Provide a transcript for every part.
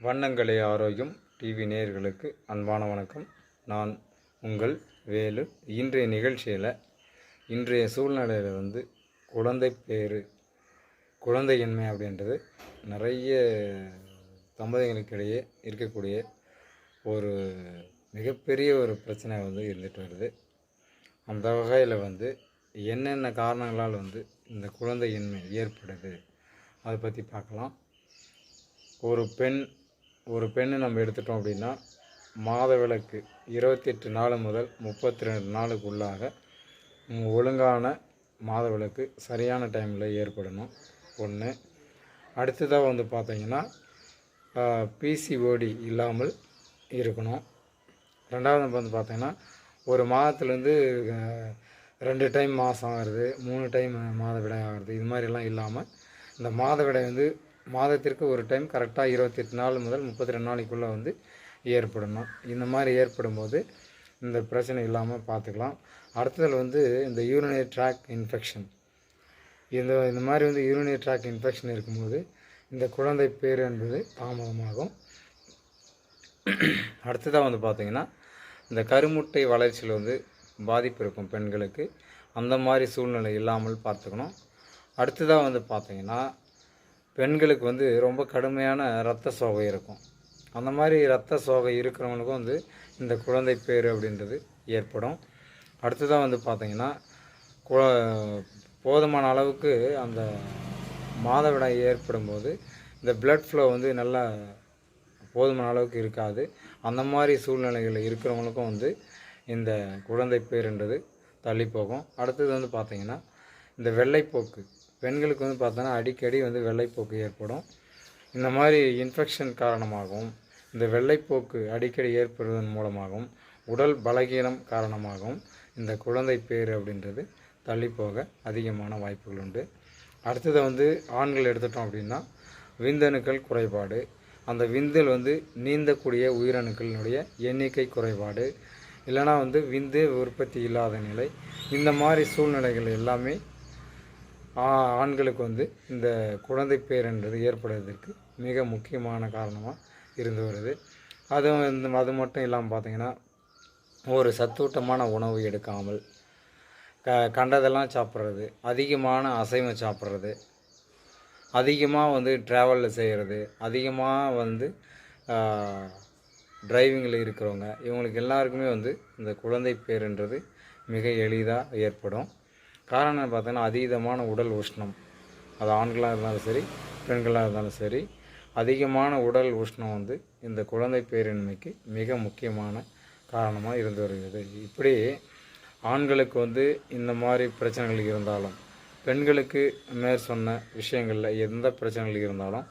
வண்ணங்களை ஆரோக்கியம் டிவி நேயர்களுக்கு அன்பான வணக்கம். நான் உங்கள் வேலு. இன்றைய நிகழ்ச்சியில் இன்றைய சூழ்நிலையில் வந்து குழந்தை பேர் குழந்தையின்மை அப்படின்றது நிறைய தம்பதிகளுக்கிடையே இருக்கக்கூடிய ஒரு மிகப்பெரிய ஒரு பிரச்சனை வந்து இருந்துட்டு வருது. அந்த வகையில் வந்து என்னென்ன காரணங்களால் வந்து இந்த குழந்தையின்மை ஏற்படுது? அதை பற்றி பார்க்கலாம். ஒரு பெண் ஒரு பெண்ணை நம்ம எடுத்துட்டோம் அப்படின்னா மாத விளக்கு இருபத்தெட்டு நாள் முதல் முப்பத்தி ரெண்டு நாளுக்குள்ளாக ஒழுங்கான மாத விளக்கு சரியான டைமில் ஏற்படணும். ஒன்று அடுத்ததாக வந்து பார்த்தீங்கன்னா பிசிஓடி இல்லாமல் இருக்கணும். ரெண்டாவது வந்து பார்த்தீங்கன்னா ஒரு மாதத்துலேருந்து ரெண்டு டைம் மாதம் ஆகுறது மூணு டைம் மாதவிடாய் ஆகிறது இது மாதிரிலாம் இல்லாமல் இந்த மாதவிடாய் வந்து மாதத்திற்கு ஒரு டைம் கரெக்டாக இருபத்தெட்டு நாள் முதல் முப்பத்தி ரெண்டு நாளைக்குள்ளே வந்து ஏற்படணும். இந்த மாதிரி ஏற்படும்போது இந்த பிரச்சனை இல்லாமல் பார்த்துக்கலாம் அடுத்ததில் வந்து இந்த யூரினரி ட்ராக் இன்ஃபெக்ஷன் இந்த இந்த மாதிரி வந்து யூரினரி ட்ராக் இன்ஃபெக்ஷன் இருக்கும்போது இந்த குழந்தை பேர் என்பது தாமதமாகும். அடுத்ததாக வந்து பார்த்திங்கன்னா இந்த கருமுட்டை வளர்ச்சியில் வந்து பாதிப்பு இருக்கும் பெண்களுக்கு. அந்த மாதிரி சூழ்நிலை இல்லாமல் பார்த்துக்கணும் அடுத்ததாக வந்து பார்த்திங்கன்னா பெண்களுக்கு வந்து ரொம்ப கடுமையான இரத்த சோகை இருக்கும். அந்த மாதிரி இரத்த சோகை இருக்கிறவங்களுக்கும் வந்து இந்த குழந்தை பேர் அப்படின்றது ஏற்படும். அடுத்ததாக வந்து பார்த்திங்கன்னா கு- போதுமான அளவுக்கு அந்த மாதவிடாய் ஏற்படும்போது இந்த பிளட் ஃப்ளோ வந்து நல்லா போதுமான அளவுக்கு இருக்காது. அந்த மாதிரி சூழ்நிலைகளில் இருக்கிறவங்களுக்கும் வந்து இந்த குழந்தை பேருன்றது தள்ளி போகும் அடுத்தது வந்து பார்த்திங்கன்னா இந்த வெள்ளைப்போக்கு. பெண்களுக்கு வந்து பார்த்தோன்னா அடிக்கடி வந்து வெள்ளைப்போக்கு ஏற்படும். இந்த மாதிரி இன்ஃபெக்ஷன் காரணமாகவும் இந்த வெள்ளைப்போக்கு அடிக்கடி ஏற்படுவதன் மூலமாகவும் உடல் பலகீனம் காரணமாகவும் இந்த குழந்தை பேர் அப்படின்றது தள்ளி போக அதிகமான வாய்ப்புகள் உண்டு. அடுத்தது வந்து ஆண்கள் எடுத்துட்டோம் அப்படின்னா விந்தணுக்கள் குறைபாடு. அந்த விந்தில் வந்து நீந்தக்கூடிய உயிரணுக்களினுடைய எண்ணிக்கை குறைபாடு. இல்லைனா வந்து விந்து உற்பத்தி இல்லாத நிலை. இந்த மாதிரி சூழ்நிலைகள் எல்லாமே ஆண்களுக்கு வந்து இந்த குழந்தை பேருன்றது ஏற்படுவதற்கு மிக முக்கியமான காரணமாக இருந்து வருது. அதுவும் இந்த அது மட்டும் இல்லாமல் பார்த்தீங்கன்னா ஒரு சத்தூட்டமான உணவு எடுக்காமல் க கண்டதெல்லாம் சாப்பிட்றது அதிகமான அசைவம் சாப்பிட்றது அதிகமாக வந்து ட்ராவலில் செய்கிறது அதிகமாக வந்து டிரைவிங்கில் இருக்கிறவங்க இவங்களுக்கு எல்லாருக்குமே வந்து இந்த குழந்தை பேருன்றது மிக எளிதாக ஏற்படும். காரணம் பார்த்தீங்கன்னா அதீதமான உடல் உஷ்ணம். அது ஆண்களாக இருந்தாலும் சரி பெண்களாக இருந்தாலும் சரி அதிகமான உடல் உஷ்ணம் வந்து இந்த குழந்தை பேரின்மைக்கு மிக முக்கியமான காரணமாக இருந்து வருகிறது. இப்படி ஆண்களுக்கு வந்து இந்த மாதிரி பிரச்சனைகள் இருந்தாலும் பெண்களுக்கு மேற் சொன்ன விஷயங்களில் எந்த பிரச்சனைகள் இருந்தாலும்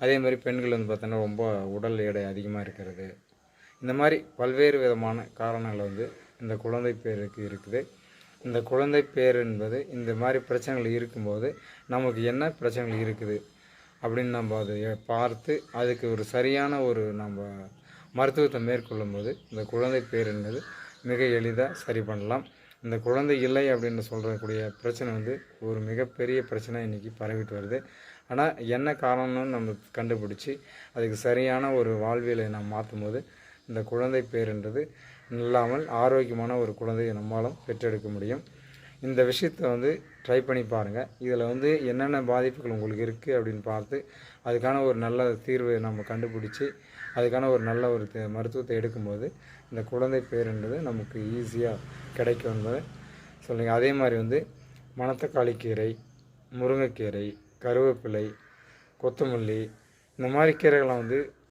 அதே மாதிரி பெண்கள் வந்து பார்த்தோன்னா ரொம்ப உடல் எடை அதிகமாக இருக்கிறது. இந்த மாதிரி பல்வேறு விதமான காரணங்கள் வந்து இந்த குழந்தை பேருக்கு இருக்குது. இந்த குழந்தை பேர் என்பது இந்த மாதிரி பிரச்சனைகள் இருக்கும்போது நமக்கு என்ன பிரச்சனைகள் இருக்குது அப்படின்னு நம்ம அதை பார்த்து அதுக்கு ஒரு சரியான ஒரு நம்ம மருத்துவத்தை மேற்கொள்ளும் போது இந்த குழந்தை பேர் என்பது மிக எளிதாக சரி பண்ணலாம். இந்த குழந்தை இல்லை அப்படின்னு சொல்கிறக்கூடிய பிரச்சனை வந்து ஒரு மிகப்பெரிய பிரச்சனை இன்றைக்கி பரவிட்டு வருது. ஆனால் என்ன காரணம்னு நம்ம கண்டுபிடிச்சி அதுக்கு சரியான ஒரு வாழ்வியலை நாம் மாற்றும் போது இந்த குழந்தை பேருன்றது இல்லாமல் ஆரோக்கியமான ஒரு குழந்தையை நம்மாலும் பெற்றெடுக்க முடியும். இந்த விஷயத்தை வந்து ட்ரை பண்ணி பாருங்கள் இதில் வந்து என்னென்ன பாதிப்புகள் உங்களுக்கு இருக்குது அப்படின்னு பார்த்து அதுக்கான ஒரு நல்ல தீர்வை நம்ம கண்டுபிடிச்சி அதுக்கான ஒரு நல்ல ஒரு மருத்துவத்தை எடுக்கும்போது இந்த குழந்தை பேருன்றது நமக்கு ஈஸியாக கிடைக்கும் என்பதை சொல்லுங்க. அதே மாதிரி வந்து மணத்தக்காளி கீரை முருங்கைக்கீரை கருவேப்பிலை கொத்தமல்லி இந்த மாதிரி கீரைகள்லாம் வந்து